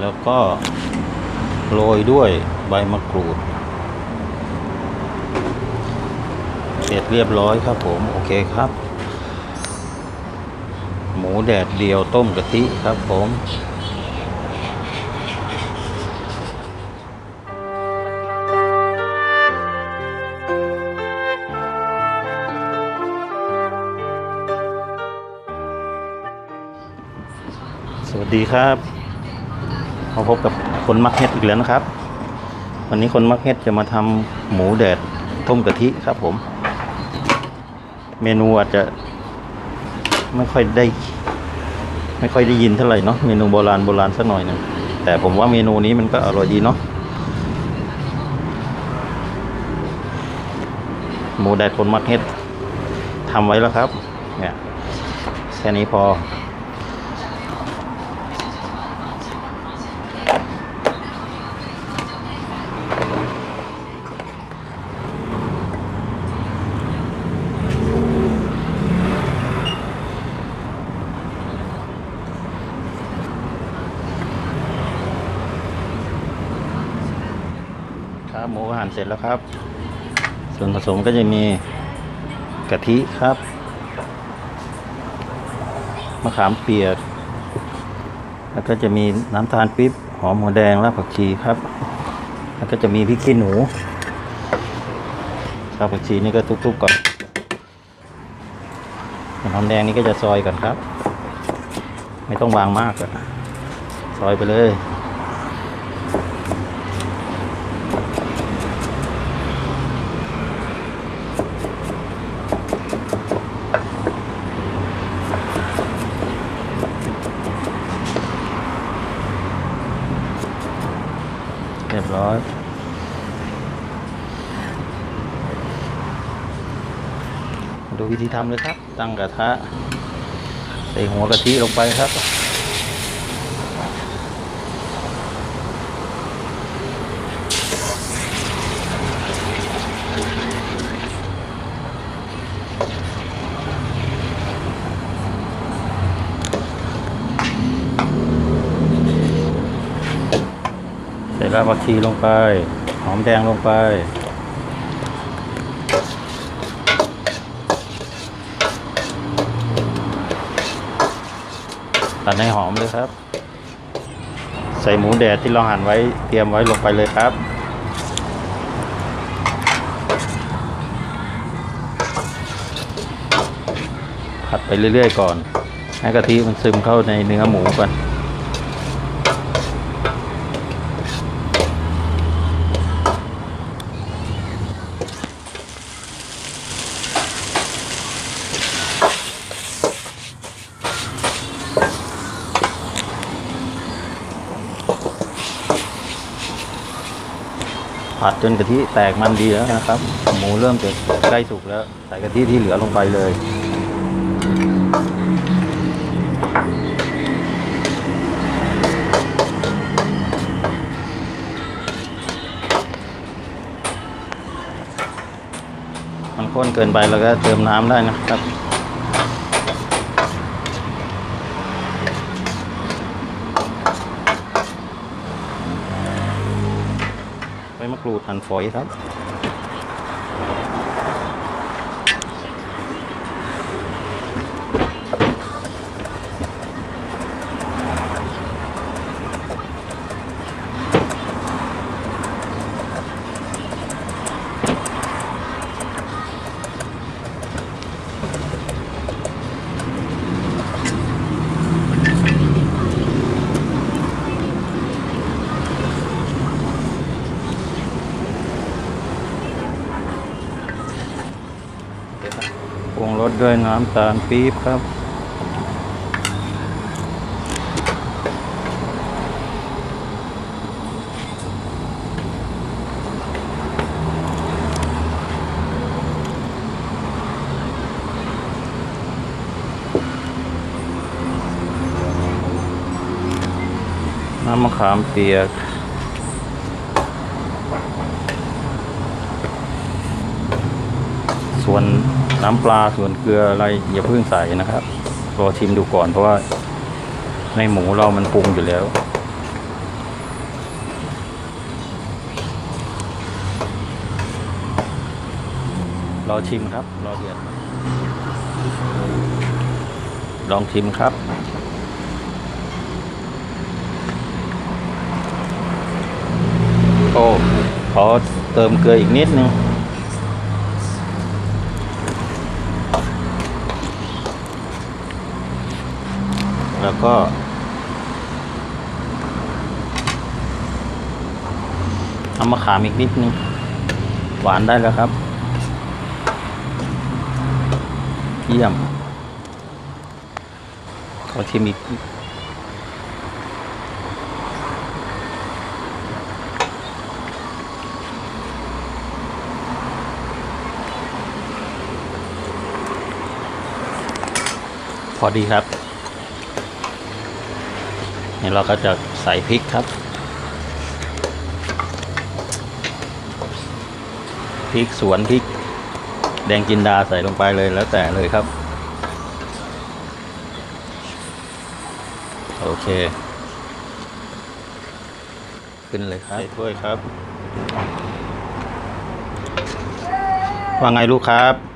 แล้วก็โรยด้วยใบมะกรูด เสร็จเรียบร้อยครับผม โอเคครับ หมูแดดเดียวต้มกะทิครับผมสวัสดีครับ มาพบกับคนมักเฮ็ดอีกแล้วนะครับ วันนี้คนมักเฮ็ดจะมาทำหมูแดดต้มกะทิครับผม เมนูอาจจะไม่ค่อยได้ ไม่ค่อยได้ยินเท่าไหร่เนาะเมนูโบราณโบราณสักหน่อยนึงแต่ผมว่าเมนูนี้มันก็อร่อยดีเนาะหมูแดดคนมักเฮ็ดทำไว้แล้วครับ เนี่ยแค่นี้พอ หั่นเสร็จแล้วครับ ส่วนผสมก็จะมีกะทิครับ มะขามเปียก แล้วก็จะมีน้ำตาลปี๊บ หอมหัวแดงและผักชีครับ แล้วก็จะมีพริกขี้หนูครับผักชีนี่ก็ทุบๆก่อนหอมแดงนี่ก็จะซอยก่อนครับ ไม่ต้องวางมากอะซอยไปเลย เร้อยดูวิธีทำเลยครับ ตั้งกระทะ ใส่หัวกะทิลงไปครับ ใส่รากผักชีลงไป หอมแดงลงไป ตัดให้หอมเลยครับ ใส่หมูแดดที่เราหั่นไว้เตรียมไว้ลงไปเลยครับผัดไปเรื่อยๆก่อน ให้กะทิมันซึมเข้าในเนื้อหมูก่อน ผัดจนกะทิแตกมันดีแล้วนะครับ หมูเริ่มจะใกล้สุกแล้ว ใส่กะทิที่เหลือลงไปเลย มันข้นเกินไปเราก็เติมน้ำได้นะครับ ใบมะก รูดอันฝอยครับ ด้วยน้ำตาลปี๊บครับ น้ำมะขามเปียก น้ำปลาส่วนเกลืออะไรอย่าเพิ่งใส่นะครับรอชิมดูก่อนเพราะว่า ในหมูเรามันปรุงอยู่แล้ว รอชิมครับ รอเดือดลองชิมครับโอ้ขอเติมเกลืออีกนิดนึง แล้วก็ เอามาขามอีกนิดนึง หวานได้แล้วครับ เยี่ยม ขอชิมอีกพอดีครับ นี่เราก็จะใส่พริกครับ พริกสวนพริก แดงจินดาใส่ลงไปเลยแล้วแต่เลยครับ โอเค ขึ้นเลยครับใส่ถ้วยครับ ว่าไงลูกครับ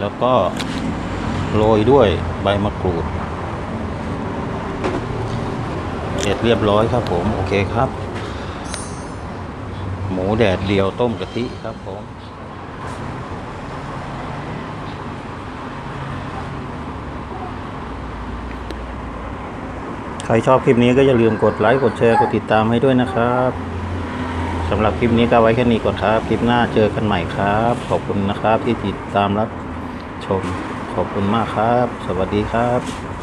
แล้วก็โรยด้วยใบมะกรูดเสร็จเรียบร้อยครับผม โอเคครับ หมูแดดเดียวต้มกะทิครับผมใครชอบคลิปนี้ก็อย่าลืมกดไลค์กดแชร์กดติดตามให้ด้วยนะครับสำหรับคลิปนี้ก็ไว้แค่นี้ก่อนครับ คลิปหน้าเจอกันใหม่ครับ ขอบคุณนะครับที่ติดตามรับ ชม ขอบคุณมากครับ สวัสดีครับ